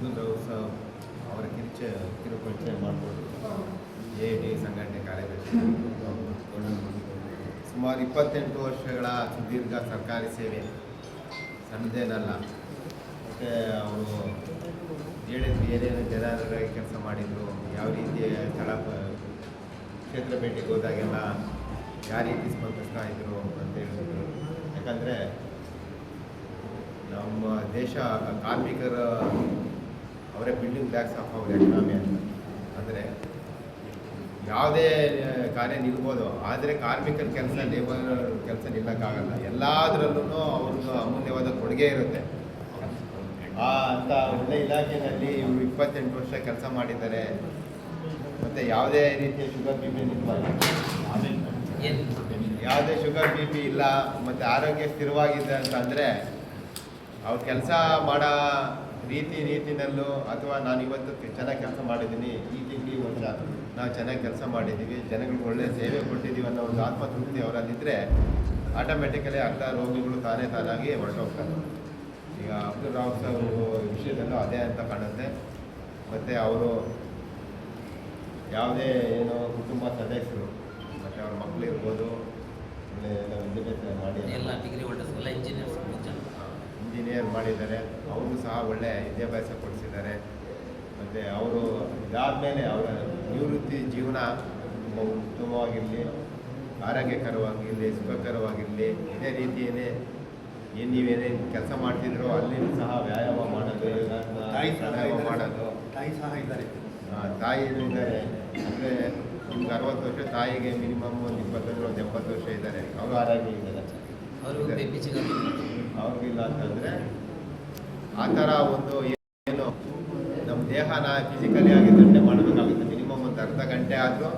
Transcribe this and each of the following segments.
ಅಬ್ದುಲ್ ಸಹ ಅವರ ಕಿರುಚ ಕಿರುಪರಿಚಯ ಮಾಡ್ಬೋದು. ಎ ಡಿ ಸಂಘಟನೆ ಕಾರ್ಯದರ್ಶಿ ಸುಮಾರು ಇಪ್ಪತ್ತೆಂಟು ವರ್ಷಗಳ ಸುದೀರ್ಘ ಸರ್ಕಾರಿ ಸೇವೆ. ಸಣ್ಣದೇನಲ್ಲ ಮತ್ತು ಅವರು ಹೇಳಿದ್ರು, ಏನೇನು ಜನರಾಗಿ ಕೆಲಸ ಮಾಡಿದರು, ಯಾವ ರೀತಿಯ ಸ್ಥಳ ಕ್ಷೇತ್ರ ಭೇಟಿಗೆ ಹೋದಾಗೆಲ್ಲ ಯಾವ ರೀತಿ ಸ್ಪಂದಿಸ್ತಾ ಇದ್ರು ಅಂತ ಹೇಳಿದ್ರು. ಯಾಕಂದರೆ ನಮ್ಮ ದೇಶ ಕಾರ್ಮಿಕರ ಅವರೇ building backs of our economy ಅಂತ ಅಂದರೆ ಯಾವುದೇ ಕಾರ್ಯ ನಿಲ್ಬೋದು, ಆದರೆ ಕಾರ್ಮಿಕರ ಕೆಲಸ ಲೇಬರ್ ಕೆಲಸ ನಿಲ್ಲಕ್ಕಾಗಲ್ಲ. ಎಲ್ಲದರಲ್ಲೂ ಅವ್ರದ್ದು ಅಮೂಲ್ಯವಾದ ಕೊಡುಗೆ ಇರುತ್ತೆ. ಆ, ಅಂತ ಒಳ್ಳೆ ಇಲಾಖೆಯಲ್ಲಿ ಇವರು ಇಪ್ಪತ್ತೆಂಟು ವರ್ಷ ಕೆಲಸ ಮಾಡಿದ್ದಾರೆ. ಮತ್ತು ಯಾವುದೇ ರೀತಿಯ ಶುಗರ್ ಬಿ ಪಿ ನಿಲ್ಬಾರ್ದು ಯಾವುದೇ ಶುಗರ್ ಬಿ ಪಿ ಇಲ್ಲ, ಮತ್ತು ಆರೋಗ್ಯ ಸ್ಥಿರವಾಗಿದೆ ಅಂತಂದರೆ ಅವ್ರು ಕೆಲಸ ಮಾಡೋ ರೀತಿ ರೀತಿನಲ್ಲೂ ಅಥವಾ ನಾನು ಇವತ್ತು ಚೆನ್ನಾಗಿ ಕೆಲಸ ಮಾಡಿದ್ದೀನಿ, ಈ ತಿಂಗಳು ವರ್ಷ ನಾವು ಚೆನ್ನಾಗಿ ಕೆಲಸ ಮಾಡಿದ್ದೀವಿ ಜನಗಳಿಗೆ ಒಳ್ಳೆ ಸೇವೆ ಕೊಟ್ಟಿದ್ದೀವಿ ಅನ್ನೋ ಒಂದು ಆತ್ಮತೃಪ್ತಿ ಅವರಲ್ಲಿದ್ದರೆ ಆಟೋಮೆಟಿಕಲಿ ಅರ್ಧ ರೋಗಿಗಳು ತಾನೇ ತಾನಾಗಿ ಹೊರಟೋಗ್ತಾರೆ ಈಗ ಅಬ್ದುಲ್ ರಾವ್ ಸರ್ ವಿಷಯದಲ್ಲೂ ಅದೇ ಅಂತ ಕಾಣುತ್ತೆ. ಮತ್ತು ಅವರು ಯಾವುದೇ ಏನು ಕುಟುಂಬ ಸದಸ್ಯರು, ಮತ್ತು ಅವ್ರ ಮಕ್ಕಳು ಇರ್ಬೋದು, ಒಳ್ಳೆ ಎಲ್ಲ ವಿದ್ಯಾಭ್ಯಾಸ ಮಾಡಿ. ಎಲ್ಲ ಡಿಗ್ರಿ ಹೋಲ್ಡರ್ಸ್ ಎಲ್ಲ ಇಂಜಿನಿಯರ್ಸ್ ಜನ ಇಂಜಿನಿಯರ್ ಮಾಡಿದ್ದಾರೆ. ಅವರು ಸಹ ಒಳ್ಳೆ ವಿದ್ಯಾಭ್ಯಾಸ ಕೊಡಿಸಿದ್ದಾರೆ. ಮತ್ತು ಅವರು ಇದಾದಮೇಲೆ ಅವರ ನಿವೃತ್ತಿ ಜೀವನ ತುಂಬ ಉತ್ತಮವಾಗಿರಲಿ ಆರೋಗ್ಯಕರವಾಗಿರಲಿ ಸುಖಕರವಾಗಿರಲಿ ಇದೇ ರೀತಿಯೇ ಏನು ನೀವೇನೇನು ಕೆಲಸ ಮಾಡ್ತಿದ್ರೋ ಅಲ್ಲಿಯೂ ಸಹ ವ್ಯಾಯಾಮ ಮಾಡೋದು ತಾಯಿ ಸಹ ವ್ಯಾಯಾಮ. ಮಾಡೋದು. ತಾಯಿ ಸಹ ಇದ್ದಾರೆ. ಆ, ತಾಯಿ ಇದ್ದಾರೆ. ಅಂದರೆ ನಿಮ್ಗೆ ಅರವತ್ತು ವರ್ಷ ತಾಯಿಗೆ ಮಿನಿಮಮ್ ಒಂದು ಇಪ್ಪತ್ತೊಂದು ಒಂದು ಎಪ್ಪತ್ತು ವರ್ಷ ಇದ್ದಾರೆ. ಅವರು ಆರೋಗ್ಯ ಇದ್ದಾರೆ. ಅವರು ಅವ್ರಿಗಿಲ್ಲ ಅಂತಂದ್ರೆ ಆ ಥರ ಒಂದು ಏನು ನಮ್ಮ ದೇಹನ ಫಿಸಿಕಲಿ ಆಗಿ ದಂಡೆ ಮಾಡಬೇಕಾಗುತ್ತೆ. ಮಿನಿಮಮ್ ಒಂದು ಅರ್ಧ ಗಂಟೆ ಆದರೂ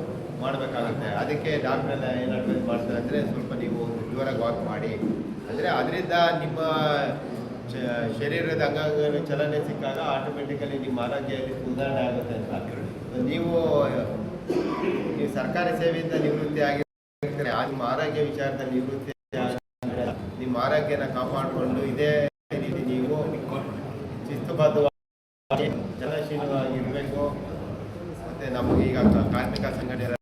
ಮಾಡಬೇಕಾಗುತ್ತೆ. ಅದಕ್ಕೆ ಡಾಕ್ಟ್ರೆಲ್ಲ ಏನು ಅಡ್ವೈಸ್ ಮಾಡ್ತಾರೆ ಅಂದರೆ ಸ್ವಲ್ಪ ನೀವು ಜೋರಾಗಿ ವಾಕ್ ಮಾಡಿ. ಅಂದರೆ ಅದರಿಂದ ನಿಮ್ಮ ಶರೀರದ ಅಂಗಾಂಗ ಚಲನೆ ಸಿಕ್ಕಾಗ ಆಟೋಮೆಟಿಕಲಿ ನಿಮ್ಮ ಆರೋಗ್ಯದಲ್ಲಿ ಸುಧಾರಣೆ ಆಗುತ್ತೆ ಅಂತ. ನೀವು ನೀವು ಸರ್ಕಾರಿ ಸೇವೆಯಿಂದ ನಿವೃತ್ತಿ ಆಗಿರ್ತಾರೆ ನಿಮ್ಮ ಆರೋಗ್ಯ ವಿಚಾರದಲ್ಲಿ ನಿವೃತ್ತಿ ಕಾಪಾಡಿಕೊಂಡು ಇದೇ ರೀತಿ ನೀವು ಶಿಸ್ತುಬದ್ಧವಾಗಿ ಜನಶೀಲವಾಗಿರಬೇಕು ಮತ್ತು ನಮಗೆ ಈಗ ಕಾರ್ಮಿಕ ಸಂಘಟನೆ ಬೇರೆ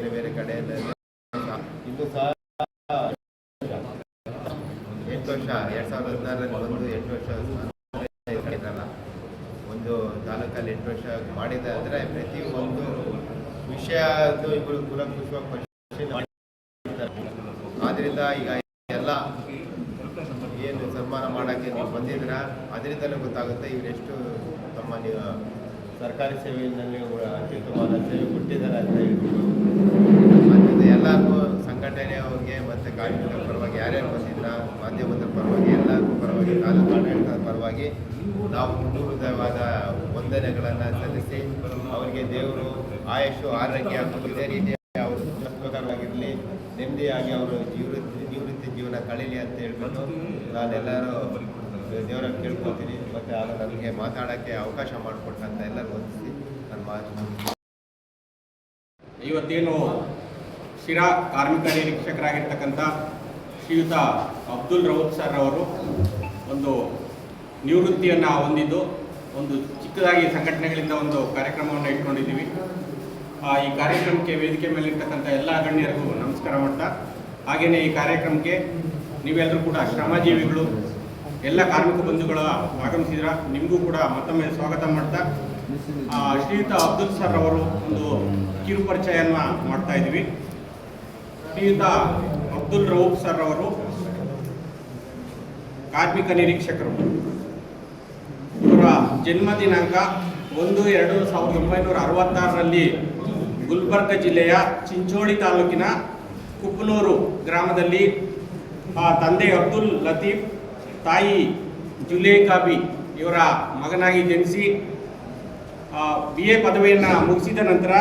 ಬೇರೆ ಕಡೆಯಲ್ಲಿ ಇನ್ನು ಸಹ ಎಂಟು ವರ್ಷ ಎರಡು ಸಾವಿರದ ಹದಿನಾರರಲ್ಲಿ ಒಂದು ಎಂಟು ವರ್ಷ ಇದ್ರಲ್ಲ ಒಂದು ತಾಲೂಕಲ್ಲಿ ಎಂಟು ವರ್ಷ ಮಾಡಿದ ಅಂದರೆ ಪ್ರತಿ ಒಂದು ಅದು ಇಬ್ಬರು ಕೂಲಂಕುಷವಾಗಿ ಆದ್ದರಿಂದ ಈಗ ಎಲ್ಲ ಏನು ಸನ್ಮಾನ ಮಾಡೋಕ್ಕೆ ನೀವು ಬಂದಿದ್ದೀರಾ ಅದರಿಂದಲೇ ಗೊತ್ತಾಗುತ್ತೆ ಇವರೆಷ್ಟು ತಮ್ಮ ನೀವು ಸರ್ಕಾರಿ ಸೇವೆಯಲ್ಲಿ ಅತ್ಯುತ್ತಮವಾದ ಸೇವೆ ಕೊಟ್ಟಿದ್ದಾರೆ ಅಂತ ಹೇಳ್ಬಿಟ್ಟು ಅದರಿಂದ ಎಲ್ಲರಿಗೂ ಸಂಘಟನೆಯವ್ರಿಗೆ ಮತ್ತು ಕಾರ್ಮಿಕರ ಪರವಾಗಿ ಯಾರ್ಯಾರು ಬಂದಿದ್ರ ಮಾಧ್ಯಮದ ಪರವಾಗಿ, ಎಲ್ಲರಿಗೂ ಪರವಾಗಿ, ತಾಲೂಕು ಆಡಳಿತದ ಪರವಾಗಿ ನಾವು ಮುಂದುವರಿದವಾದ ವಂದನೆಗಳನ್ನು ಸಲ್ಲಿಸಿ ಅವರಿಗೆ ದೇವರು ಆಯುಷು ಆರೋಗ್ಯ ಇದೇ ರೀತಿಯಾಗಿ ಅವರು ಸುಖಕರವಾಗಿರಲಿ ನೆಮ್ಮದಿಯಾಗಿ ಅವರು ನಿವೃತ್ತಿ ನಿವೃತ್ತಿ ಜೀವನ ಕಳೀಲಿ ಅಂತ ಹೇಳ್ಬಿಟ್ಟು ನಾನೆಲ್ಲರೂ ದೇವರ ಕೇಳ್ಕೊತೀನಿ ಮತ್ತು ಅದು ನನಗೆ ಮಾತಾಡೋಕ್ಕೆ ಅವಕಾಶ ಮಾಡಿಕೊಟ್ಟಂತ ಎಲ್ಲರೂ ವಂದಿಸಿ ನನ್ನ ಮಾತು ಇವತ್ತೇನು ಶಿರಾ ಕಾರ್ಮಿಕ ನಿರೀಕ್ಷಕರಾಗಿರ್ತಕ್ಕಂಥ ಶ್ರೀಯುತ ಅಬ್ದುಲ್ ರೌಫ್ ಸರ್ ಅವರು ಒಂದು ನಿವೃತ್ತಿಯನ್ನು ಹೊಂದಿದ್ದು, ಒಂದು ಚಿಕ್ಕದಾಗಿ ಸಂಘಟನೆಗಳಿಂದ ಒಂದು ಕಾರ್ಯಕ್ರಮವನ್ನು ಇಟ್ಕೊಂಡಿದ್ದೀವಿ. ಈ ಕಾರ್ಯಕ್ರಮಕ್ಕೆ ವೇದಿಕೆ ಮೇಲಿರ್ತಕ್ಕಂಥ ಎಲ್ಲ ಗಣ್ಯರಿಗೂ ನಮಸ್ಕಾರ ಮಾಡ್ತಾ ಹಾಗೆಯೇ ಈ ಕಾರ್ಯಕ್ರಮಕ್ಕೆ ನೀವೆಲ್ಲರೂ ಕೂಡ ಶ್ರಮಜೀವಿಗಳು, ಎಲ್ಲ ಕಾರ್ಮಿಕ ಬಂಧುಗಳ ಆಗಮಿಸಿದ್ರ, ನಿಮಗೂ ಕೂಡ ಮತ್ತೊಮ್ಮೆ ಸ್ವಾಗತ ಮಾಡ್ತಾ ಶ್ರೀಯುತ ಅಬ್ದುಲ್ ಸರ್ ಅವರು ಒಂದು ಕಿರು ಪರಿಚಯನ ಮಾಡ್ತಾ ಇದ್ದೀವಿ. ಶ್ರೀಯುತ ಅಬ್ದುಲ್ ರೌಫ್ ಸರ್ ಅವರು ಕಾರ್ಮಿಕ ನಿರೀಕ್ಷಕರು. ಇವರ ಜನ್ಮ ದಿನಾಂಕ ಒಂದು ಎರಡು ಸಾವಿರದ ಒಂಬೈನೂರ ಅರವತ್ತಾರರಲ್ಲಿ ಗುಲ್ಬರ್ಗ ಜಿಲ್ಲೆಯ ಚಿಂಚೋಳಿ ತಾಲೂಕಿನ ಕುಪ್ಪನೂರು ಗ್ರಾಮದಲ್ಲಿ ತಂದೆ ಅಬ್ದುಲ್ ಲತೀಫ್, ತಾಯಿ ಜುಲೇಕಾಬಿ ಇವರ ಮಗನಾಗಿ ಜನಿಸಿ ಬಿ ಎ ಪದವಿಯನ್ನು ಮುಗಿಸಿದ ನಂತರ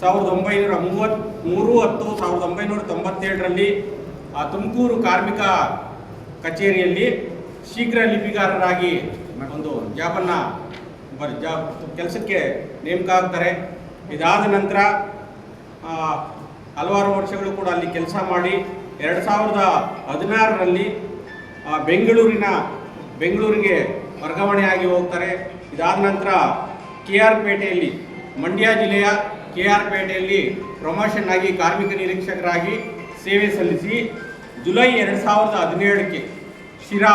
ಸಾವಿರದ ಒಂಬೈನೂರ ಮೂವತ್ತ್ ಮೂರು ಹತ್ತು ಸಾವಿರದ ಒಂಬೈನೂರ ತೊಂಬತ್ತೇಳರಲ್ಲಿ ಆ, ತುಮಕೂರು ಕಾರ್ಮಿಕ ಕಚೇರಿಯಲ್ಲಿ ಶೀಘ್ರ ಲಿಪಿಗಾರರಾಗಿ ಒಂದು ಜಾಬನ್ನು ಬರ್- ಜಾಬ್ ಕೆಲಸಕ್ಕೆ ನೇಮಕ ಆಗ್ತಾರೆ ಇದಾದ ನಂತರ ಹಲವಾರು ವರ್ಷಗಳು ಕೂಡ ಅಲ್ಲಿ ಕೆಲಸ ಮಾಡಿ ಎರಡು ಸಾವಿರದ ಹದಿನಾರರಲ್ಲಿ ಬೆಂಗಳೂರಿನ ಬೆಂಗಳೂರಿಗೆ ವರ್ಗಾವಣೆಯಾಗಿ ಹೋಗ್ತಾರೆ. ಇದಾದ ನಂತರ ಕೆ ಆರ್ ಪೇಟೆಯಲ್ಲಿ ಮಂಡ್ಯ ಜಿಲ್ಲೆಯ ಕೆ ಆರ್ ಪೇಟೆಯಲ್ಲಿ ಪ್ರಮೋಷನ್ ಆಗಿ ಕಾರ್ಮಿಕ ನಿರೀಕ್ಷಕರಾಗಿ ಸೇವೆ ಸಲ್ಲಿಸಿ ಜುಲೈ ಎರಡು ಸಾವಿರದ ಹದಿನೇಳಕ್ಕೆ ಶಿರಾ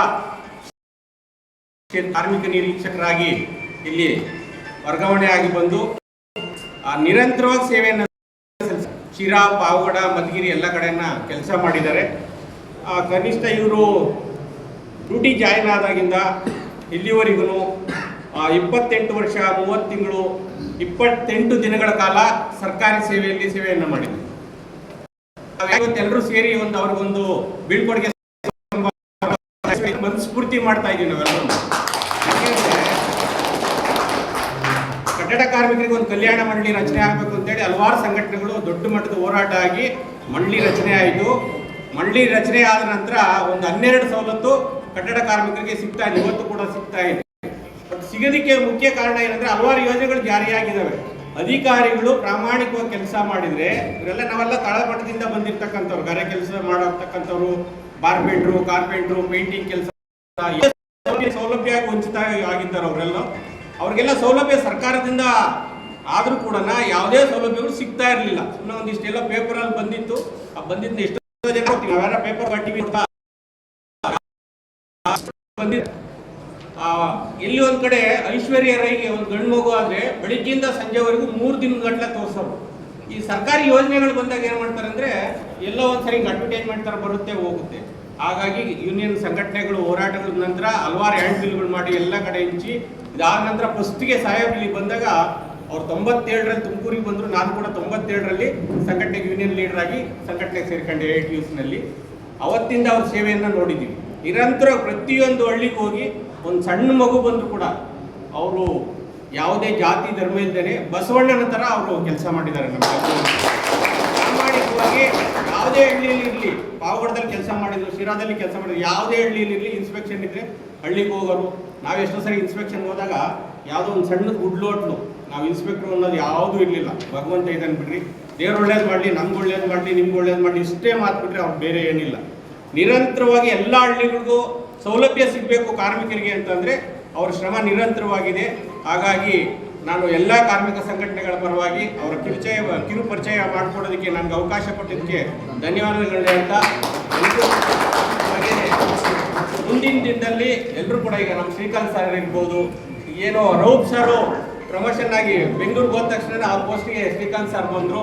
ಕಾರ್ಮಿಕ ನಿರೀಕ್ಷಕರಾಗಿ ಇಲ್ಲಿ ವರ್ಗಾವಣೆಯಾಗಿ ಬಂದು ನಿರಂತರವಾಗಿ ಸೇವೆಯನ್ನು ಶಿರಾ, ಪಾವಗಡ, ಮಧುಗಿರಿ ಎಲ್ಲ ಕಡೆಯನ್ನ ಕೆಲಸ ಮಾಡಿದ್ದಾರೆ. ಕನಿಷ್ಠ ಇವರು ಡ್ಯೂಟಿ ಜಾಯಿನ್ ಆದಾಗಿಂದ ಇಲ್ಲಿವರೆಗೂ ಇಪ್ಪತ್ತೆಂಟು ವರ್ಷ, ಮೂವತ್ತು ತಿಂಗಳು ಇಪ್ಪತ್ತೆಂಟು ದಿನಗಳ ಕಾಲ ಸರ್ಕಾರಿ ಸೇವೆಯಲ್ಲಿ ಸೇವೆಯನ್ನು ಮಾಡಿದ್ವಿ. ಇವತ್ತೆಲ್ಲರೂ ಸೇರಿ ಒಂದು ಅವ್ರಿಗೊಂದು ಬೀಳ್ಕೊಡುಗೆ ಮನಸ್ಫೂರ್ತಿ ಮಾಡ್ತಾ ಇದ್ದೀವಿ ಕಟ್ಟಡ ಕಾರ್ಮಿಕರಿಗೆ ಒಂದು ಕಲ್ಯಾಣ ಮಂಡಳಿ ರಚನೆ ಆಗಬೇಕು ಅಂತೇಳಿ ಹಲವಾರು ಸಂಘಟನೆಗಳು ದೊಡ್ಡ ಮಟ್ಟದ ಹೋರಾಟ ಆಗಿ ಮಂಡಳಿ ರಚನೆ ಆಯಿತು. ಮಂಡಳಿ ರಚನೆ ಆದ ನಂತರ ಒಂದು ಹನ್ನೆರಡು ಸವಲತ್ತು ಕಟ್ಟಡ ಕಾರ್ಮಿಕರಿಗೆ ಸಿಗ್ತಾ ಇದೆ. ಇವತ್ತು ಕೂಡ ಸಿಗ್ತಾ ಇದೆ. ಸಿಗೋದಕ್ಕೆ ಮುಖ್ಯ ಕಾರಣ ಏನಂದ್ರೆ ಹಲವಾರು ಯೋಜನೆಗಳು ಜಾರಿಯಾಗಿದ್ದಾವೆ ಅಧಿಕಾರಿಗಳು ಪ್ರಾಮಾಣಿಕವಾಗಿ ಕೆಲಸ ಮಾಡಿದ್ರೆ ಇವರೆಲ್ಲ ನಾವೆಲ್ಲ ತಳಮಟ್ಟದಿಂದ ಬಂದಿರ್ತಕ್ಕಂಥವ್ರು, ಗಾರೆ ಕೆಲಸ ಮಾಡತಕ್ಕಂಥವ್ರು, ಬಾರ್ಪೆಂಟ್ರು, ಕಾರ್ಪೆಂಟ್ರು, ಪೇಂಟಿಂಗ್ ಕೆಲಸ ಸೌಲಭ್ಯ ವಂಚಿತ ಆಗಿದ್ದಾರೆ ಅವರೆಲ್ಲ. ಅವ್ರಿಗೆಲ್ಲ ಸೌಲಭ್ಯ ಸರ್ಕಾರದಿಂದ ಆದ್ರೂ ಕೂಡ ಯಾವುದೇ ಸೌಲಭ್ಯಗಳು ಸಿಗ್ತಾ ಇರಲಿಲ್ಲ. ಸುಮ್ಮನೆ ಒಂದಿಷ್ಟೆಲ್ಲ ಪೇಪರಲ್ಲಿ ಬಂದಿತ್ತು. ಆ ಬಂದಿದ್ದ ಎಷ್ಟೋ ಜನ ನಾವೆಲ್ಲ ಪೇಪರ್ ಟಿವಿ ಆ, ಎಲ್ಲಿ ಒಂದ್ ಕಡೆ ಐಶ್ವರ್ಯ ರೈಗೆ ಒಂದು ಗಂಡು ಮಗು ಆದ್ರೆ ಬೆಳಿಗ್ಗೆಯಿಂದ ಸಂಜೆವರೆಗೂ ಮೂರು ದಿನ ಗಂಟ್ಲೆ ತೋರ್ಸೋರು. ಈ ಸರ್ಕಾರಿ ಯೋಜನೆಗಳು ಬಂದಾಗ ಏನ್ ಮಾಡ್ತಾರೆ ಅಂದ್ರೆ ಎಲ್ಲೋ ಒಂದ್ಸರಿ ಅಡ್ವರ್ಟೈಸ್ಮೆಂಟ್ ತರ ಬರುತ್ತೆ ಹೋಗುತ್ತೆ. ಹಾಗಾಗಿ ಯೂನಿಯನ್ ಸಂಘಟನೆಗಳು ಹೋರಾಟಗಳ ನಂತರ ಹಲವಾರು ಹ್ಯಾಂಡ್ ಬಿಲ್ಗಳು ಮಾಡಿ ಎಲ್ಲ ಕಡೆ ಹಂಚಿ ಇದಾದ ನಂತರ ಫಸ್ಟ್ಗೆ ಸಾಹೇಬ್ ಇಲ್ಲಿ ಬಂದಾಗ ಅವ್ರು ತೊಂಬತ್ತೇಳರಲ್ಲಿ ತುಮಕೂರಿಗೆ ಬಂದರು ನಾನು ಕೂಡ ತೊಂಬತ್ತೇಳರಲ್ಲಿ ಸಂಘಟನೆಗೆ ಯೂನಿಯನ್ ಲೀಡರ್ ಆಗಿ ಸಂಘಟನೆಗೆ ಸೇರ್ಕೊಂಡೆ ಏಟ್ನಲ್ಲಿ. ಅವತ್ತಿಂದ ಅವ್ರ ಸೇವೆಯನ್ನು ನೋಡಿದ್ದೀವಿ ನಿರಂತರ ಪ್ರತಿಯೊಂದು ಹಳ್ಳಿಗೆ ಹೋಗಿ ಒಂದು ಸಣ್ಣ ಮಗು ಬಂದು ಕೂಡ ಅವರು ಯಾವುದೇ ಜಾತಿ, ಧರ್ಮ ಇಲ್ಲದೇನೆ ಬಸವಣ್ಣನ ಥರ ಅವರು ಕೆಲಸ ಮಾಡಿದ್ದಾರೆ ನಮ್ಮ ಪ್ರಾಮಾಣಿಕವಾಗಿ ಯಾವುದೇ ಹಳ್ಳಿಯಲ್ಲಿ ಇರಲಿ ಪಾವಗಡದಲ್ಲಿ ಕೆಲಸ ಮಾಡಿದ್ರು, ಶಿರಾದಲ್ಲಿ ಕೆಲಸ ಮಾಡಿದ್ರು, ಯಾವುದೇ ಹಳ್ಳಿಯಲ್ಲಿ ಇರಲಿ ಇನ್ಸ್ಪೆಕ್ಷನ್ ಇದ್ದರೆ ಹಳ್ಳಿಗೆ ಹೋಗೋರು. ನಾವು ಎಷ್ಟೋ ಸರಿ ಇನ್ಸ್ಪೆಕ್ಷನ್ ಹೋದಾಗ ಯಾವುದೋ ಒಂದು ಸಣ್ಣ ಗುಡ್ಲೋಟ್ಲು. ನಾವು ಇನ್ಸ್ಪೆಕ್ಟ್ರು ಅನ್ನೋದು ಯಾವುದೂ ಇರಲಿಲ್ಲ. ಭಗವಂತ ಇದನ್ನು ಬಿಡ್ರಿ. ದೇವ್ರು ಒಳ್ಳೇದು ಮಾಡಲಿ ನಮ್ಗೆ ಒಳ್ಳೇದು ಮಾಡಲಿ, ನಿಮ್ಗೆ ಒಳ್ಳೇದು ಮಾಡಲಿ, ಇಷ್ಟೇ ಮಾತು ಬಿಟ್ಟರೆ ಅವ್ರು ಬೇರೆ ಏನಿಲ್ಲ. ನಿರಂತರವಾಗಿ ಎಲ್ಲ ಹಳ್ಳಿಗಳಿಗೂ ಸೌಲಭ್ಯ ಸಿಗಬೇಕು ಕಾರ್ಮಿಕರಿಗೆ ಅಂತಂದರೆ ಅವರ ಶ್ರಮ ನಿರಂತರವಾಗಿದೆ. ಹಾಗಾಗಿ ನಾನು ಎಲ್ಲ ಕಾರ್ಮಿಕ ಸಂಘಟನೆಗಳ ಪರವಾಗಿ ಅವರ ಪರಿಚಯ ಕಿರು ಪರಿಚಯ ಮಾಡಿಕೊಡೋದಕ್ಕೆ ನನಗೆ ಅವಕಾಶ ಕೊಟ್ಟಿದ್ದಕ್ಕೆ ಧನ್ಯವಾದಗಳು ಅಂತ ಹಾಗೆ ಮುಂದಿನ ದಿನದಲ್ಲಿ ಎಲ್ಲರೂ ಕೂಡ ಈಗ ನಮ್ಮ ಶ್ರೀಕಾಂತ್ ಸರ್ ಇರ್ಬೋದು. ಏನೋ ರೌಪ್ ಸರು ಪ್ರಮೋಷನ್ ಆಗಿ ಬೆಂಗಳೂರಿಗೆ ಹೋದ ತಕ್ಷಣ ಆ ಪೋಸ್ಟ್ಗೆ ಶ್ರೀಕಾಂತ್ ಸರ್ ಬಂದರು.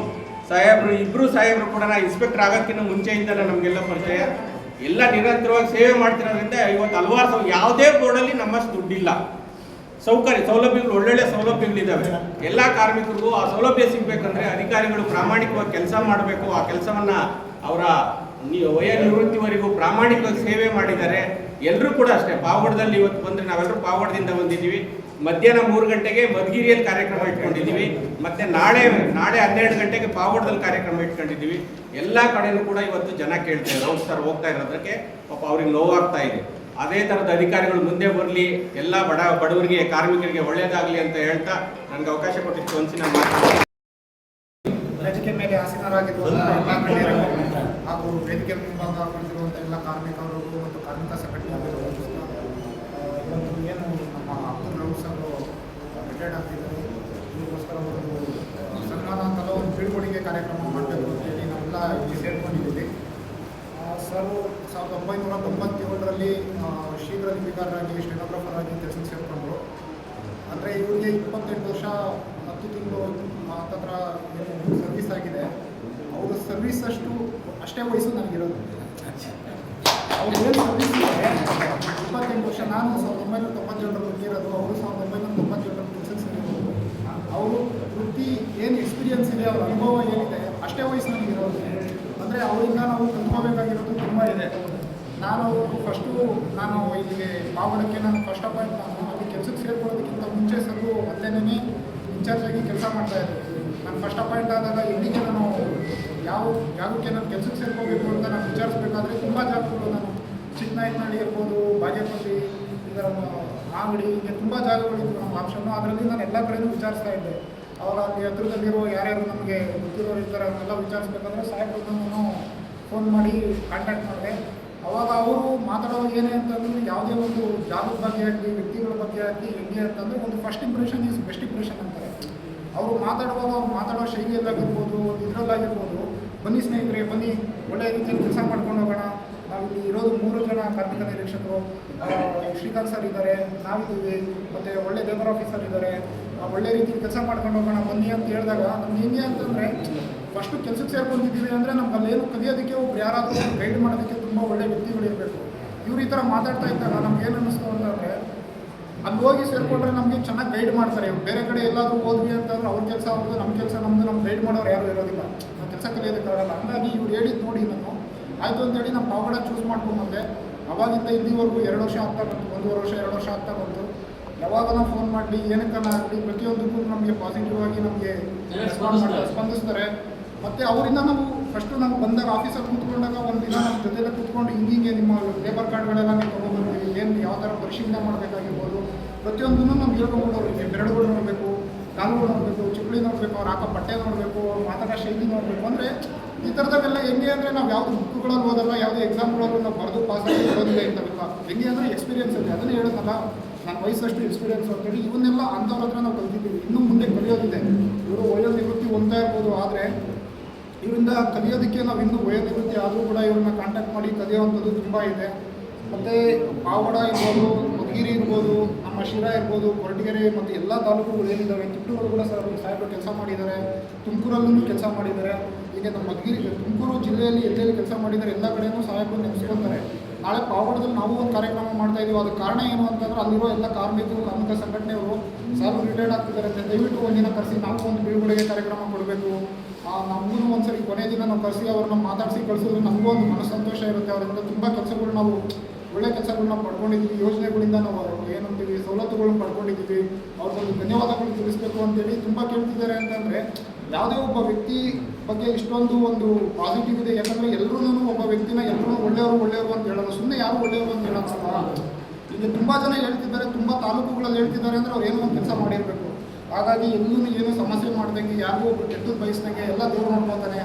ಸಾಹೇಬ್ರು ಇಬ್ಬರು ಸಾಹೇಬ್ರು ಕೂಡ ಇನ್ಸ್ಪೆಕ್ಟರ್ ಆಗೋಕ್ಕಿಂತ ಮುಂಚೆಯಿಂದಲೇ ನಮಗೆಲ್ಲ ಪರಿಚಯ. ಎಲ್ಲ ನಿರಂತರವಾಗಿ ಸೇವೆ ಮಾಡ್ತಿರೋದ್ರಿಂದ ಇವತ್ತು ಹಲವಾರು ಸೌ ಯಾವುದೇ ಬೋರ್ಡಲ್ಲಿ ನಮ್ಮಷ್ಟು ದುಡ್ಡಿಲ್ಲ. ಸೌಕರ್ಯ, ಸೌಲಭ್ಯಗಳು, ಒಳ್ಳೊಳ್ಳೆ ಸೌಲಭ್ಯಗಳಿದ್ದಾವೆ. ಎಲ್ಲ ಕಾರ್ಮಿಕರಿಗೂ ಆ ಸೌಲಭ್ಯ ಸಿಗಬೇಕಂದ್ರೆ ಅಧಿಕಾರಿಗಳು ಪ್ರಾಮಾಣಿಕವಾಗಿ ಕೆಲಸ ಮಾಡಬೇಕು. ಆ ಕೆಲಸವನ್ನ ಅವರ ವಯ ನಿವೃತ್ತಿವರೆಗೂ ಪ್ರಾಮಾಣಿಕವಾಗಿ ಸೇವೆ ಮಾಡಿದ್ದಾರೆ. ಎಲ್ಲರೂ ಕೂಡ ಅಷ್ಟೇ, ಪಾವಗಡದಲ್ಲಿ ಇವತ್ತು ಬಂದ್ರೆ ನಾವೆಲ್ಲರೂ ಪಾವಗಡದಿಂದ ಬಂದಿದ್ದೀವಿ. ಮಧ್ಯಾಹ್ನ ಮೂರು ಗಂಟೆಗೆ ಮಧುಗಿರಿಯಲ್ಲಿ ಕಾರ್ಯಕ್ರಮ ಇಟ್ಕೊಂಡಿದ್ದೀವಿ. ಮತ್ತೆ ನಾಳೆ ನಾಳೆ ಹನ್ನೆರಡು ಗಂಟೆಗೆ ಪಾವಗಡದಲ್ಲಿ ಕಾರ್ಯಕ್ರಮ ಇಟ್ಕೊಂಡಿದ್ದೀವಿ. ಎಲ್ಲ ಕಡೆನೂ ಕೂಡ ಇವತ್ತು ಜನ ಕೇಳ್ತಾರೆ ರೌತ್ ಸರ್ ಹೋಗ್ತಾ ಇರೋದಕ್ಕೆ ಪಾಪ ಅವ್ರಿಗೆ ನೋವಾಗ್ತಾ ಇದೆ. ಅದೇ ಥರದ ಅಧಿಕಾರಿಗಳು ಮುಂದೆ ಬರಲಿ ಎಲ್ಲ ಬಡ ಬಡವರಿಗೆ ಕಾರ್ಮಿಕರಿಗೆ ಒಳ್ಳೇದಾಗಲಿ ಅಂತ ಹೇಳ್ತಾ ನನಗೆ ಅವಕಾಶ ಕೊಟ್ಟಿತ್ತು ಒಂದು ನಾನು ಮಾತಾಡ್ತೀನಿ ವೇದಿಕೆ ಮೇಲೆ ಎಲ್ಲ ಹಾಗೂ ವೇದಿಕೆ ಎಲ್ಲ ಕಾರ್ಮಿಕರು ಮತ್ತು ಕಾರ್ಮಿಕ ಸಂಘಟನೆಗಳು ಇವತ್ತು ಏನು ನಮ್ಮ ಅಬ್ದುಲ್ ರೌಫ್ ಅವರು ರಿಟೈರ್ಡ್ ಆಗ್ತಿದ್ದಾರೆ. ಇದಕ್ಕೋಸ್ಕರ ಒಂದು ಆ, ಸನ್ಮಾನ ಅಂತಲ್ಲ ಒಂದು ಬೀಳ್ಕೊಡುಗೆ ಕಾರ್ಯಕ್ರಮ ಇಲ್ಲಿ ಸೇರ್ಕೊಂಡಿದ್ದೀವಿ. ಸರ್, ಸಾವಿರದ ಒಂಬೈನೂರ ತೊಂಬತ್ತೇಳರಲ್ಲಿ ಶೀಘ್ರ ಲಿಪಿಕಾರರಾಗಿ ಸ್ಟೆನೋಗ್ರಾಫರ್ ಆಗಿ ಕೆಲಸಕ್ಕೆ ಸೇರಿಕೊಂಡ್ರು. ಅಂದರೆ ಇವ್ರಿಗೆ ಇಪ್ಪತ್ತೆಂಟು ವರ್ಷ ಹತ್ತು ತಿಂಗಳು ಹತ್ತತ್ರ ಸರ್ವಿಸ್ ಆಗಿದೆ. ಅವರು ಸರ್ವಿಸ್ ಅಷ್ಟು ಅಷ್ಟೇ ವಯಸ್ಸು ನನಗಿರೋದು. ಅವ್ರು ಏನು ಸರ್ವಿಸ್ ಇಪ್ಪತ್ತೆಂಟು ವರ್ಷ ನಾನು ಸಾವಿರದ ಒಂಬೈನೂರ ತೊಂಬತ್ತೇಳರಲ್ಲಿ ಹುಟ್ಟಿರೋದು, ಅವರು ಸಾವಿರದ ಒಂಬೈನೂರ ತೊಂಬತ್ತೇಳರಲ್ಲಿ ಕೆಲಸಕ್ಕೆ ಸೇರಿರೋದು ಅವರು ವೃತ್ತಿ ಏನು ಎಕ್ಸ್ಪೀರಿಯನ್ಸ್ ಇದೆ, ಅವ್ರ ಅನುಭವ ಏನಿದೆ? ಅಷ್ಟೇ ವಯಸ್ಸು ಇರೋದು. ಅಂದರೆ ಅವರಿಂದ ನಾವು ಕಲ್ತ್ಕೋಬೇಕಾಗಿರೋದು ತುಂಬ ಇದೆ. ನಾನು ಫಸ್ಟು ನಾನು ಇಲ್ಲಿಗೆ ಪಾವಡಕ್ಕೆ ನಾನು ಫಸ್ಟ್ ಅಪಾಯಿಂಟ್ ನಾನು ಅಲ್ಲಿ ಕೆಲಸಕ್ಕೆ ಸೇರ್ಕೊಳ್ಳೋದಕ್ಕಿಂತ ಮುಂಚೆ ಅಲ್ಲೇನೇ ಇನ್ಚಾರ್ಜ್ ಆಗಿ ಕೆಲಸ ಮಾಡ್ತಾ ಇದ್ದೆ ನಾನು ಫಸ್ಟ್ ಅಪಾಯಿಂಟ್ ಆದಾಗ ಇಲ್ಲಿಗೆ ನಾನು ಯಾವ ಯಾವಕ್ಕೆ ನಾನು ಕೆಲಸಕ್ಕೆ ಸೇರ್ಕೋಬೇಕು ಅಂತ ನಾನು ವಿಚಾರಿಸ್ಬೇಕಾದ್ರೆ ತುಂಬ ಜಾಗಗಳು ನಾನು ಚಿಕ್ಕನಾಯಕನಹಳ್ಳಿ ಇರ್ಬೋದು, ಬಾಗೇಪಲ್ಲಿ, ಇದರ ಮಾಗಡಿ ಹೀಗೆ ತುಂಬ ಜಾಗಗಳಿತ್ತು ನಮ್ಮ ಆಪ್ಷನ್ನು ಅದರಲ್ಲಿ ನಾನು ಎಲ್ಲ ಕಡೆಯೂ ವಿಚಾರಿಸ್ತಾ ಇದ್ದೆ. ಅವಾಗ ಎದುರದಲ್ಲಿರುವ ಯಾರ್ಯಾರು ನಮಗೆ ಗೊತ್ತಿರೋರು ಇರ್ತಾರೆ ಅವನ್ನೆಲ್ಲ ವಿಚಾರಿಸ್ಬೇಕಂದ್ರೆ ಸಾಹೇಬ್ರನ್ನು ಫೋನ್ ಮಾಡಿ ಕಾಂಟ್ಯಾಕ್ಟ್ ಮಾಡಿದೆ. ಅವಾಗ ಅವರು ಮಾತಾಡೋದು ಏನೇ ಅಂತಂದ್ರೆ ಯಾವುದೇ ಒಂದು ಜಾಬ್ ಬಗ್ಗೆ ಆಗಲಿ, ವ್ಯಕ್ತಿಗಳ ಬಗ್ಗೆ ಆಗಲಿ, ಹೆಂಗೆ ಅಂತಂದರೆ ಒಂದು first impression is best impression ಅಂತಾರೆ. ಅವರು ಮಾತಾಡುವಾಗ ಅವ್ರು ಮಾತಾಡೋ ಶೈಲಿಯಲ್ಲಾಗಿರ್ಬೋದು ಇದರಲ್ಲಾಗಿರ್ಬೋದು, ಬನ್ನಿ ಸ್ನೇಹಿತರೆ, ಬನ್ನಿ, ಒಳ್ಳೆ ರೀತಿಯಲ್ಲಿ ಕೆಲಸ ಮಾಡ್ಕೊಂಡು ಹೋಗೋಣ. ನಾವಿಲ್ಲಿ ಇರೋದು ಮೂರು ಜನ ಕಾರ್ಮಿಕ ನಿರೀಕ್ಷಕರು. ಶ್ರೀಕಾಂತ್ ಸರ್ ಇದ್ದಾರೆ ನಾವಿದ್ದೀವಿ ಮತ್ತು ಒಳ್ಳೆ ಲೇಬರ್ ಆಫೀಸರ್ ಇದ್ದಾರೆ. ಒಳ್ಳೆ ರೀತಿ ಕೆಲಸ ಮಾಡ್ಕೊಂಡು ಹೋಗೋಣ, ಬನ್ನಿ ಅಂತ ಹೇಳಿದಾಗ ನಮ್ಗೆ ಹೆಂಗೆ ಅಂತಂದರೆ ಫಸ್ಟು ಕೆಲಸಕ್ಕೆ ಸೇರ್ಕೊಂಡಿದ್ದೀವಿ ಅಂದರೆ ನಮ್ಗೆ ಅಲ್ಲೇನು ಕಲಿಯೋದಕ್ಕೆ ಒಬ್ರು ಯಾರಾದರೂ ಗೈಡ್ ಮಾಡೋದಕ್ಕೆ ತುಂಬ ಒಳ್ಳೆ ವ್ಯಕ್ತಿಗಳು ಇರಬೇಕು. ಇವ್ರು ಈ ಥರ ಮಾತಾಡ್ತಾ ಇದ್ದಾಗ ನಮ್ಗೆ ಏನು ಅನ್ನಿಸ್ತು ಅಂತಂದರೆ ಅಲ್ಲಿ ಹೋಗಿ ಸೇರಿಕೊಂಡ್ರೆ ನಮಗೆ ಚೆನ್ನಾಗಿ ಗೈಡ್ ಮಾಡ್ತಾರೆ. ಬೇರೆ ಕಡೆ ಎಲ್ಲಾದರೂ ಹೋದ್ವಿ ಅಂತಂದ್ರೆ ಅವ್ರ ಕೆಲಸ ಅವ್ರದ್ದು ನಮ್ಮ ಕೆಲಸ ನಮ್ಮದು ನಮ್ಮ ಗೈಡ್ ಮಾಡೋರು ಯಾರು ಇರೋದಿಲ್ಲ. ನಾವು ಕೆಲಸ ಕಲಿಯೋದಕ್ಕಾಗಲ್ಲ ಹಂಗಾಗಿ ಇವ್ರು ಹೇಳಿದ್ದು ನೋಡಿ ನಾನು. ಆಯಿತು ಅಂತೇಳಿ ನಮ್ಮ ಪಾವಗಡ ಚೂಸ್ ಮಾಡ್ಕೊಂಡು ಬಂದೆ. ಅವಾಗಿಂದ ಇಲ್ಲಿವರೆಗೂ ಎರಡು ವರ್ಷ ಆಗ್ತಾ ಬಂತು, ಒಂದೂವರೆ ವರ್ಷ, ಎರಡು ವರ್ಷ ಆಗ್ತಾ ಬಂತು. ಯಾವಾಗ ನಾವು ಫೋನ್ ಮಾಡಲಿ ಏನಕ್ಕನ್ನ ಆಗಲಿ ಪ್ರತಿಯೊಂದಕ್ಕೂ ನಮಗೆ ಪಾಸಿಟಿವ್ ಆಗಿ ನಮಗೆ ಸ್ಪಂದಿಸ್ತಾರೆ. ಮತ್ತು ಅವರಿಂದ ನಾವು ಫಸ್ಟು ನಾವು ಬಂದಾಗ ಆಫೀಸಲ್ಲಿ ಕೂತ್ಕೊಂಡಾಗ ಒಂದು ದಿನ ನಮ್ಮ ಜೊತೆಲೆ ಕೂತ್ಕೊಂಡು ಹಿಂಗೆ ನಿಮ್ಮ ಲೇಬರ್ ಕಾರ್ಡ್ಗಳೆಲ್ಲ ನೀವು ತೊಗೊಂಡ್ಬರ್ತೀವಿ ಏನು ಯಾವ ಥರ ಪರಿಶೀಲನೆ ಮಾಡಬೇಕಾಗಿರ್ಬೋದು. ಪ್ರತಿಯೊಂದನ್ನು ನಾವು ಹೇಳ್ಕೊಂಡು ಅವರಿಗೆ ಬೆರಳುಗಳು ನೋಡಬೇಕು ಕಾಲುಗಳು ನೋಡಬೇಕು ಚಿಕ್ಕಳಿ ನೋಡಬೇಕು ಅವ್ರು ಹಾಕೋ ಬಟ್ಟೆ ನೋಡಬೇಕು ಅವ್ರು ಮಾತಾಡೋ ಶೈಲಿ ನೋಡಬೇಕು. ಅಂದರೆ ಈ ಥರದವೆಲ್ಲ ಹೆಂಗೆ ಅಂದರೆ ನಾವು ಯಾವುದು ಬುಕ್ಗಳಲ್ಲಿ ಓದಲ್ಲ ಯಾವುದೇ ಎಕ್ಸಾಮ್ಗಳಲ್ಲೂ ನಾವು ಬರೆದು ಪಾಸ್ ಆಗಿ ಓದಿಲ್ಲ ಇಂಥವೆಲ್ಲ ಹೆಂಗೆ ಅಂದರೆ ಎಕ್ಸ್ಪೀರಿಯನ್ಸ್ ಇದೆ ಅದನ್ನೇ ಹೇಳೋದಲ್ಲ. ನನ್ನ ವಯಸ್ಸಷ್ಟು ಎಕ್ಸ್ಪೀರಿಯನ್ಸ್ ಅಂತೇಳಿ ಇವನ್ನೆಲ್ಲ ಅಂಥವ್ರ ಹತ್ರ ನಾವು ಕಲ್ತಿದ್ದೀವಿ. ಇನ್ನೂ ಮುಂದೆ ಕಲಿಯೋದಿದೆ. ಇವರು ವಯೋನಿವೃತ್ತಿ ಹೊಂದ್ತಾ ಇರ್ಬೋದು ಆದರೆ ಇವರಿಂದ ಕಲಿಯೋದಕ್ಕೆ ನಾವು ಇನ್ನೂ ವಯೋನಿವೃತ್ತಿ ಆದರೂ ಕೂಡ ಇವ್ರನ್ನ ಕಾಂಟ್ಯಾಕ್ಟ್ ಮಾಡಿ ಕಲಿಯೋವಂಥದ್ದು ತುಂಬ ಇದೆ. ಮತ್ತು ಪಾವಡ ಇರ್ಬೋದು, ಮಧುಗಿರಿ ಇರ್ಬೋದು, ನಮ್ಮ ಶಿರಾ ಇರ್ಬೋದು, ಕೊರಟಗೆರೆ ಮತ್ತು ಎಲ್ಲ ತಾಲೂಕುಗಳು ಏನಿದ್ದಾವೆ ತಿಟ್ಟೂರು ಕೂಡ ಸರ್ ಸಾಹೇಬರು ಕೆಲಸ ಮಾಡಿದ್ದಾರೆ. ತುಮಕೂರಲ್ಲೂ ಕೆಲಸ ಮಾಡಿದ್ದಾರೆ. ಹೀಗೆ ನಮ್ಮ ಮಧುಗಿರಿ, ತುಮಕೂರು ಜಿಲ್ಲೆಯಲ್ಲಿ ಎಲ್ಲೆಲ್ಲಿ ಕೆಲಸ ಮಾಡಿದ್ದಾರೆ, ಎಲ್ಲ ಕಡೆಯೂ ಸಾಹೇಬರು ನೆನೆಸ್ಕೊತಾರೆ. ನಾಳೆ ಪಾವಗಡದಲ್ಲಿ ನಾವು ಒಂದು ಕಾರ್ಯಕ್ರಮ ಮಾಡ್ತಾ ಇದೀವಿ. ಅದಕ್ಕೆ ಕಾರಣ ಏನು ಅಂತಂದ್ರೆ ಅಲ್ಲಿರೋ ಎಲ್ಲ ಕಾರ್ಮಿಕರು, ಕಾರ್ಮಿಕ ಸಂಘಟನೆಯವರು ಸರ್ ರಿಟೈರ್ಡ್ ಆಗ್ತಿದ್ದಾರೆ ಅಂತ ದಯವಿಟ್ಟು ಒಂದಿನ ಕರೆಸಿ, ನಾವು ಒಂದು ಬೀಳ್ಕೊಡುಗೆ ಕಾರ್ಯಕ್ರಮ ಕೊಡಬೇಕು. ನಮಗೂ ಒಂದ್ಸರಿ ಕೊನೆ ದಿನ ನಾವು ಕರೆಸಿ ಅವ್ರನ್ನ ಮಾತಾಡಿಸಿ ಕಳಿಸೋದು ನಮಗೂ ಒಂದು ಮನಸ್ಸಂತೋಷ ಇರುತ್ತೆ. ಅವರಿಂದ ತುಂಬ ಕೆಲಸಗಳು ನಾವು, ಒಳ್ಳೆ ಕೆಲಸಗಳನ್ನ ಪಡ್ಕೊಂಡಿದ್ದೀವಿ. ಯೋಜನೆಗಳಿಂದ ನಾವು ಏನಂತೀವಿ ಸವಲತ್ತುಗಳನ್ನ ಪಡ್ಕೊಂಡಿದ್ದೀವಿ. ಅವ್ರಿಗೊಂದು ಧನ್ಯವಾದಗಳು ತಿಳಿಸ್ಬೇಕು ಅಂತೇಳಿ ತುಂಬ ಕೇಳ್ತಿದ್ದಾರೆ ಅಂತಂದರೆ, ಯಾವುದೇ ಒಬ್ಬ ವ್ಯಕ್ತಿ ಬಗ್ಗೆ ಇಷ್ಟೊಂದು ಒಂದು ಪಾಸಿಟಿವ್ ಇದೆ. ಯಾಕಂದರೆ ಎಲ್ಲರೂ ಒಬ್ಬ ಒಳ್ಳೆಯವರು ಒಳ್ಳೆಯವರು ಅಂತ ಹೇಳೋದು ಸುಮ್ಮನೆ ಯಾರು ಒಳ್ಳೆಯವರು ಅಂತ ಹೇಳೋಕ್ಕಲ್ಲ ಇಲ್ಲಿ ತುಂಬ ಜನ ಹೇಳ್ತಿದ್ದಾರೆ, ತುಂಬ ತಾಲೂಕುಗಳಲ್ಲಿ ಹೇಳ್ತಿದ್ದಾರೆ ಅಂದರೆ ಅವ್ರು ಏನೋ ಒಂದು ಕೆಲಸ ಮಾಡಿರಬೇಕು. ಹಾಗಾಗಿ ಎಲ್ಲೂ ಏನೂ ಸಮಸ್ಯೆ ಮಾಡ್ದಂಗೆ ಯಾರಿಗೂ ಕೆಟ್ಟದ್ದು ಬಯಸ್ದಂಗೆ ಎಲ್ಲ ದೂರ ನೋಡ್ಕೊತಾನೆ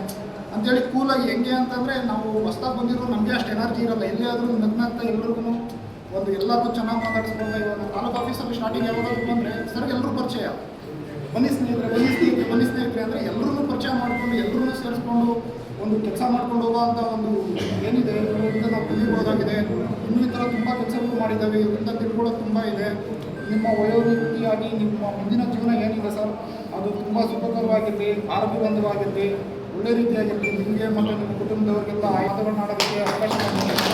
ಅಂತೇಳಿ ಕೂಲಾಗಿ ಹೆಂಗೆ ಅಂತಂದರೆ ನಾವು ಹೊಸ್ದಾಗಿ ಬಂದಿರೋ ನಮಗೆ ಅಷ್ಟು ಎನರ್ಜಿ ಇರಲ್ಲ. ಎಲ್ಲಿ ಆದರೂ ಎಲ್ರಿಗೂ ಒಂದು ಎಲ್ಲರೂ ಚೆನ್ನಾಗಿ ಮಾತಾಡಿಸ್ಕೊಂಡು ಇವಾಗ ತಾಲೂಕು ಆಫೀಸಲ್ಲಿ ಸ್ಟಾರ್ಟಿಂಗ್ ಯಾವಾಗ ಬಂದರೆ ಸರ್ ಎಲ್ಲರೂ ಪರಿಚಯ. ಬನ್ನಿ ಸ್ನೇಹಿತರೆ ಬನ್ನಿ ಸ್ನೇಹಿತರೆ ಬನ್ನಿ ಸ್ನೇಹಿತರೆ ಅಂದರೆ ಎಲ್ಲರೂ ಪರಿಚಯ ಮಾಡಿಕೊಂಡು ಎಲ್ಲರೂ ಸೇರಿಸ್ಕೊಂಡು ಒಂದು ಕೆಲಸ ಮಾಡ್ಕೊಂಡು ಹೋಗುವಂಥ ಒಂದು ಏನಿದೆ, ಇದರಿಂದ ನಾವು ತಿಳಿಯಬಹುದಾಗಿದೆ. ಇನ್ನೂ ಈ ಥರ ತುಂಬ ಕೆಲಸಗಳು ಮಾಡಿದ್ದಾವೆ. ಇದರಿಂದ ತಿಳ್ಕೊಳ್ಳೋದು ತುಂಬ ಇದೆ. ನಿಮ್ಮ ವಯೋವೃತ್ತಿಯಾಗಿ ನಿಮ್ಮ ಮುಂದಿನ ಜೀವನ ಏನಿದೆ ಸರ್? ಅದು ತುಂಬ ಸುಖಕರವಾಗಿರಲಿ, ಆರೋಗ್ಯವಂತವಾಗಿರಲಿ, ಒಳ್ಳೆ ರೀತಿಯಾಗಿರಲಿ. ನಿಮಗೆ ಮತ್ತು ನಿಮ್ಮ ಕುಟುಂಬದವರಿಗೆಲ್ಲ ಆಯುಧಗಳನ್ನ ಆಡೋದು